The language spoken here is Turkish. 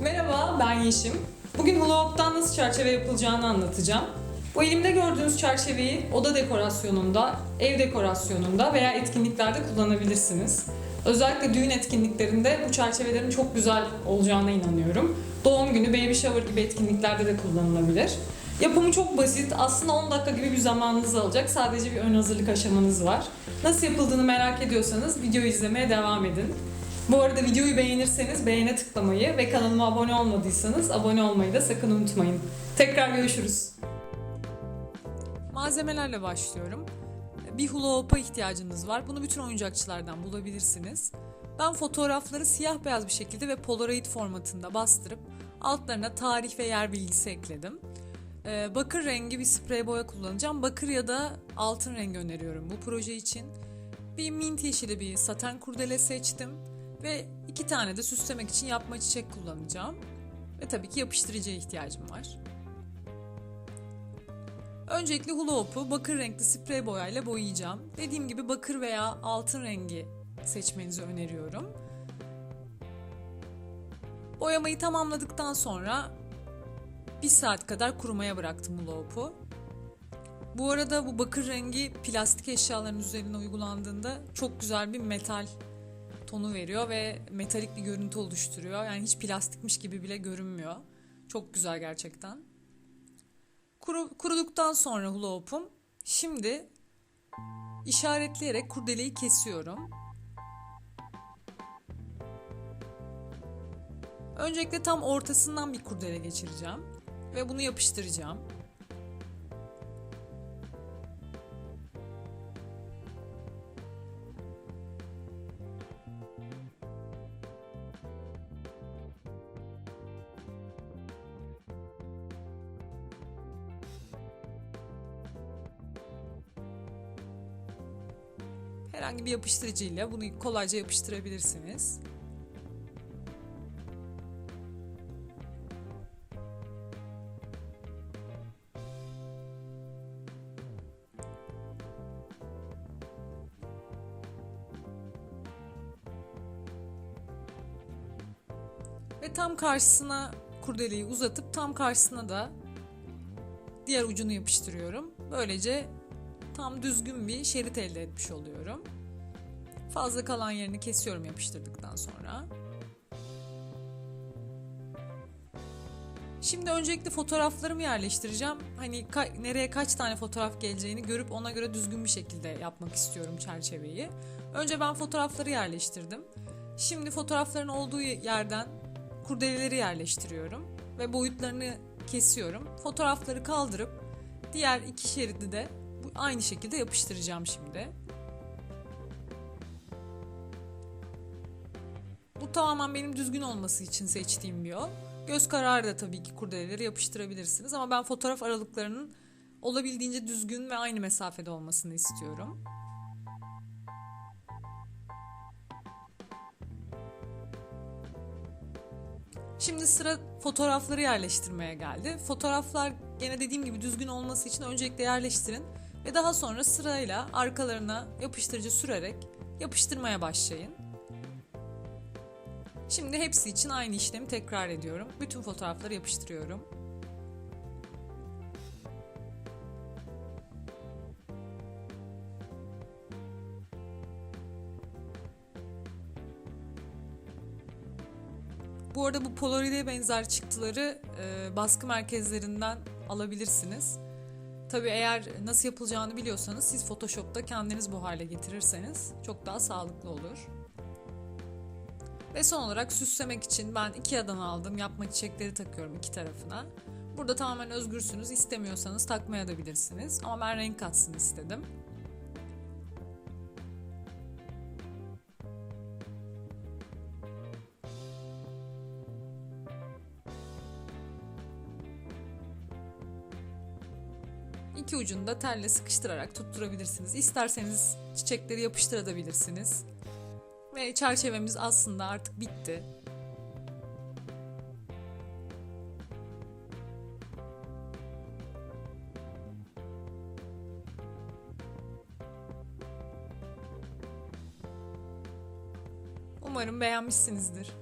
Merhaba, ben Yeşim. Bugün Hula Hoop'tan nasıl çerçeve yapılacağını anlatacağım. Bu elimde gördüğünüz çerçeveyi oda dekorasyonunda, ev dekorasyonunda veya etkinliklerde kullanabilirsiniz. Özellikle düğün etkinliklerinde bu çerçevelerin çok güzel olacağına inanıyorum. Doğum günü, baby shower gibi etkinliklerde de kullanılabilir. Yapımı çok basit. Aslında 10 dakika gibi bir zamanınızı alacak. Sadece bir ön hazırlık aşamanız var. Nasıl yapıldığını merak ediyorsanız videoyu izlemeye devam edin. Bu arada videoyu beğenirseniz beğene tıklamayı ve kanalıma abone olmadıysanız abone olmayı da sakın unutmayın. Tekrar görüşürüz. Malzemelerle başlıyorum. Bir hula hoop'a ihtiyacınız var. Bunu bütün oyuncakçılardan bulabilirsiniz. Ben fotoğrafları siyah beyaz bir şekilde ve polaroid formatında bastırıp altlarına tarih ve yer bilgisi ekledim. Ee, bakır rengi bir sprey boya kullanacağım. Bakır ya da altın rengi öneriyorum bu proje için. Bir mint yeşili bir saten kurdele seçtim. Ve iki tane de süslemek için yapma çiçek kullanacağım. Ve tabii ki yapıştırıcıya ihtiyacım var. Öncelikle hula hoop'u bakır renkli sprey boyayla boyayacağım. Dediğim gibi bakır veya altın rengi seçmenizi öneriyorum. Boyamayı tamamladıktan sonra bir saat kadar kurumaya bıraktım hula hoop'u. Bu arada bu bakır rengi plastik eşyaların üzerine uygulandığında çok güzel bir metal tonu veriyor ve metalik bir görüntü oluşturuyor. Yani hiç plastikmiş gibi bile görünmüyor. Çok güzel gerçekten. Kuru, kuruduktan sonra hula hoop'um. Şimdi işaretleyerek kurdeleyi kesiyorum. Öncelikle tam ortasından bir kurdele geçireceğim ve bunu yapıştıracağım. Herhangi bir yapıştırıcıyla bunu kolayca yapıştırabilirsiniz. Ve tam karşısına kurdeleyi uzatıp tam karşısına da diğer ucunu yapıştırıyorum. Böylece tam düzgün bir şerit elde etmiş oluyorum. Fazla kalan yerini kesiyorum yapıştırdıktan sonra. Şimdi öncelikle fotoğraflarımı yerleştireceğim. Hani ka- nereye kaç tane fotoğraf geleceğini görüp ona göre düzgün bir şekilde yapmak istiyorum çerçeveyi. Önce ben fotoğrafları yerleştirdim. Şimdi fotoğrafların olduğu yerden kurdeleleri yerleştiriyorum ve boyutlarını kesiyorum. Fotoğrafları kaldırıp diğer iki şeridi de aynı şekilde yapıştıracağım şimdi. Bu tamamen benim düzgün olması için seçtiğim bir yol. Göz kararı da tabii ki kurdeleleri yapıştırabilirsiniz ama ben fotoğraf aralıklarının olabildiğince düzgün ve aynı mesafede olmasını istiyorum. Şimdi sıra fotoğrafları yerleştirmeye geldi. Fotoğraflar gene dediğim gibi düzgün olması için öncelikle yerleştirin ve daha sonra sırayla arkalarına yapıştırıcı sürerek yapıştırmaya başlayın. Şimdi hepsi için aynı işlemi tekrar ediyorum. Bütün fotoğrafları yapıştırıyorum. Bu arada bu Polaroid'e benzer çıktıları e, baskı merkezlerinden alabilirsiniz. Tabii eğer nasıl yapılacağını biliyorsanız siz Photoshop'ta kendiniz bu hale getirirseniz çok daha sağlıklı olur. Ve son olarak süslemek için ben Ikea'dan aldım yapma çiçekleri takıyorum iki tarafına. Burada tamamen özgürsünüz. İstemiyorsanız takmaya da bilirsiniz. Ama ben renk katsın istedim. İki ucunu da telle sıkıştırarak tutturabilirsiniz. İsterseniz çiçekleri yapıştırabilirsiniz. Ve çerçevemiz aslında artık bitti. Umarım beğenmişsinizdir.